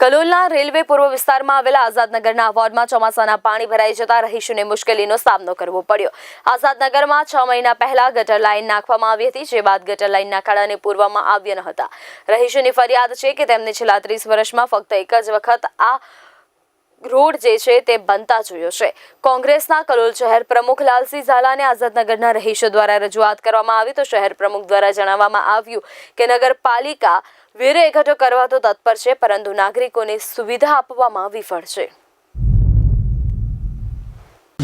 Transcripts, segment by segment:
કલોલના railway પૂર્વ વિસ્તારમાં આવેલા આઝાદનગરના વોર્ડમાં ચોમાસાના પાણી ભરાઈ જતા રહીશોને મુશ્કેલીનો સામનો કરવો પડ્યો. આઝાદનગરમાં છ મહિના પહેલા ગટર લાઇન નાખવામાં આવી હતી, જે બાદ ગટર લાઇનના ખાડાને પૂરવામાં આવ્યા ન હતા. રહીશોની ફરિયાદ છે કે તેમને છેલ્લા ત્રીસ વર્ષમાં ફક્ત એક જ વખત આ રોડ જે છે તે બનતા જોયો છે. કોંગ્રેસના કલોલ શહેર પ્રમુખ લાલસિંહ ઝાલાને આઝાદનગરના રહીશો દ્વારા રજૂઆત કરવામાં આવી તો શહેર પ્રમુખ દ્વારા જણાવવામાં આવ્યું કે નગરપાલિકા વેરો એકઠો કરવા તો તત્પર છે, પરંતુ નાગરિકોને સુવિધા આપવામાં વિફળ છે.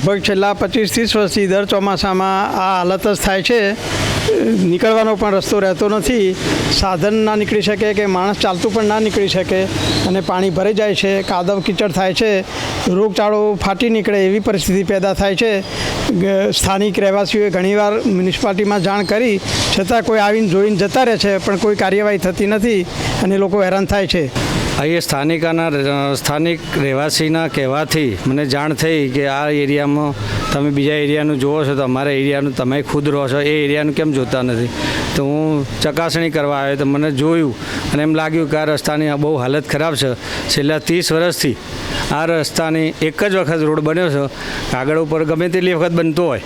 લગભગ છેલ્લા પચીસ ત્રીસ વર્ષથી દર ચોમાસામાં આ હાલત જ થાય છે. નીકળવાનો પણ રસ્તો રહેતો નથી. સાધન ના નીકળી શકે કે માણસ ચાલતું પણ ના નીકળી શકે અને પાણી ભરાઈ જાય છે, કાદવ કીચડ થાય છે, રોગચાળો ફાટી નીકળે એવી પરિસ્થિતિ પેદા થાય છે. સ્થાનિક રહેવાસીઓએ ઘણીવાર મ્યુનિસિપાલિટીમાં જાણ કરી, છતાં કોઈ આવીને જોઈને જતા રહે છે, પણ કોઈ કાર્યવાહી થતી નથી અને લોકો હેરાન થાય છે. અહીંયા સ્થાનિકાના સ્થાનિક રહેવાસીના કહેવાથી મને જાણ થઈ કે આ એરિયામાં તમે બીજા એરિયાનું જુઓ છો તો અમારા એરિયાનું તમે ખુદ રહો છો. એ એરિયાનું કેમ જોતા નથી? તો હું ચકાસણી કરવા આવ્યો તો મને જોયું અને એમ લાગ્યું કે આ રસ્તાની બહુ હાલત ખરાબ છે. છેલ્લા ત્રીસ વર્ષથી આ રસ્તાની એક જ વખત રોડ બન્યો છે. કાગળ ઉપર ગમે તેટલી વખત બનતો હોય.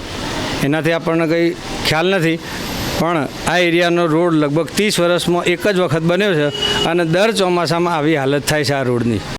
એનાથી આપણને કંઈ ખ્યાલ નથી. પણ આ એરિયાનો રોડ લગભગ ત્રીસ વર્ષમાં એક જ વખત બન્યો છે અને દર ચોમાસામાં આવી હાલત થાય છે આ રોડની.